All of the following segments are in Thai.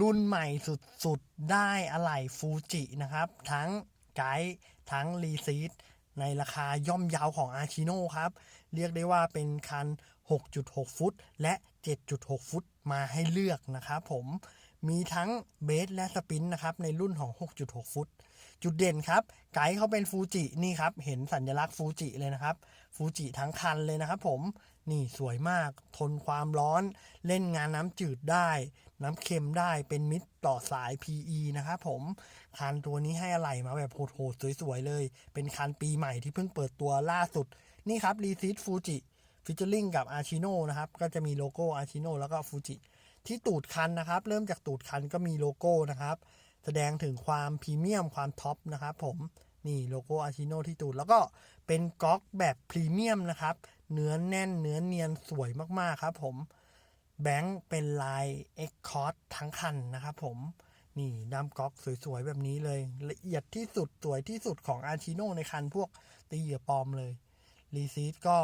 รุ่นใหม่สุดๆ ได้อะไหล่ฟูจินะครับ ทั้งไกด์ทั้งรีซีดในราคาย่อมเยาวของอาชิโนครับ เรียกได้ว่าเป็นคัน 6.6 ฟุต และ 7.6 ฟุตมาให้เลือกนะครับผมมีทั้งเบสและสปินนะครับในรุ่นของ 6.6 ฟุต จุดเด่นครับ ไกด์เขาเป็นฟูจินี่ครับ เห็นสัญลักษณ์ฟูจิเลยนะครับ ฟูจิทั้งคันเลยนะครับ ผม นี่สวยมาก ทนความร้อน เล่นงานน้ำจืดได้ น้ำเค็มได้ เป็นมิตรต่อสาย PE นะครับผม คันตัวนี้ให้อะไหล่มาแบบโหดๆสวยๆเลย เป็นคันปีใหม่ที่เพิ่งเปิดตัวล่าสุด นี่ครับรีซิตฟูจิฟิชเชอร์ลิงกับอาชิโนนะครับ ก็จะมีโลโก้อาชิโนแล้วก็ฟูจิ ที่ตูดคันนะครับ เริ่มจากตูดคันก็มีโลโก้นะครับ แสดงถึงความพรีเมียมความท็อปนะครับผมนี่โลโก้อาชิโนที่ตูดแล้วก็เป็นก๊อกแบบพรีเมียมนะครับ เนื้อแน่นเนื้อเนียนสวยมากๆครับผมแบงค์เป็นลาย e x c o r d ทั้งคันนะครับผมนี่ดำก๊อกสวยๆ แบบนี้เลย ละเอียดที่สุดสวยที่สุดของอาชิโนในคันพวกตีเหยื่อปลอมเลยรีซีดก็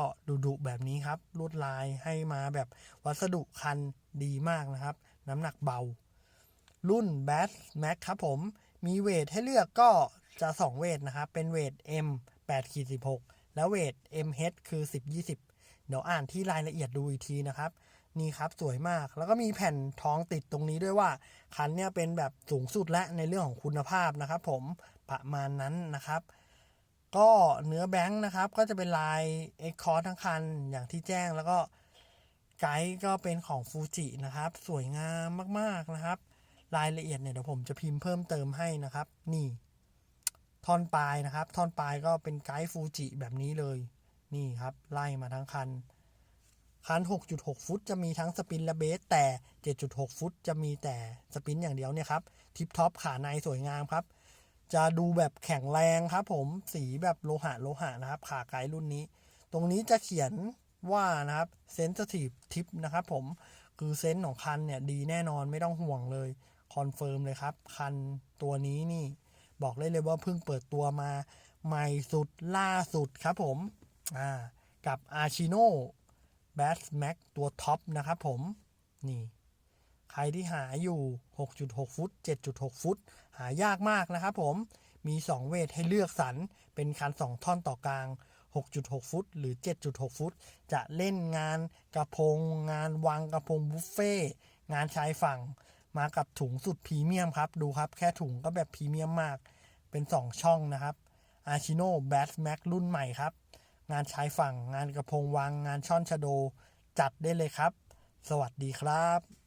ดุๆแบบนี้ครับลวดลายให้มาแบบวัสดุคันดีมากนะครับ น้ำหนักเบา รุ่น b a s Max ครับผม มีเวทให้เลือกก็จะ 2 เวทนะครับ เป็นเวท M 8ขีด16 แล้วเวท MH คือ 10 20 เดี๋ยวอ่านที่รายละเอียดดูอีกทีนะครับ นี่ครับสวยมาก แล้วก็มีแผ่นทองติดตรงนี้ด้วยว่า คันเนี่ยเป็นแบบสูงสุดและในเรื่องของคุณภาพนะครับผม ประมาณนั้นนะครับ ก็เนื้อแบงค์นะครับ ก็จะเป็นลายเอ็กคอร์ทั้งคันอย่างที่แจ้งแล้วก็ไกด์ก็เป็นของฟูจินะครับ สวยงามมากๆนะครับ รายละเอียดเนี่ยเดี๋ยวผมจะพิมพ์เพิ่มเติมให้นะครับ นี่ท่อนปลายนะครับ ท่อนปลายก็เป็นไกด์ฟูจิแบบนี้เลย นี่ครับ ไล่มาทั้งคัน คัน 6.6 ฟุตจะมีทั้งสปินและเบส แต่ 7.6 ฟุตจะมีแต่สปินอย่างเดียวเนี่ยครับ ทิปท็อปขาในสวยงามครับ จะดูแบบแข็งแรงครับผม สีแบบโลหะโลหะนะครับ ขาไกด์รุ่นนี้ ตรงนี้จะเขียนว่านะครับ sensitive tip นะครับผม คือเซนส์ของคันเนี่ยดีแน่นอนไม่ต้องห่วงเลย อนเฟิร์มเลยครับ คันตัวนี้นี่บอกได้เลยว่าเพิ่งเปิดตัวมาใหม่สุดล่าสุดครับผมอ่ากับ a r c h i n o b a s Max ตัวท็อปนะครับผม นี่ ใครที่หาอยู่ 6.6 ฟุต 7.6 ฟุต หายากมากนะครับผม มี 2 เวทให้เลือกสรร เป็นคัน 2 ท่อนต่อกลาง 6.6 ฟุต หรือ 7.6 ฟุต จะเล่นงานกระพง งานวางกระพงบุฟเฟ่ งานชายฝั่ง มากับถุงสุดพรีเมียมครับ ดูครับแค่ถุงก็แบบพรีเมียมมาก เป็น 2 ช่องนะครับอาชิโน่แบทแม็กรุ่นใหม่ครับ งานชายฝั่งงานกระพงวางงานช่อนชะโด จัดได้เลยครับ สวัสดีครับ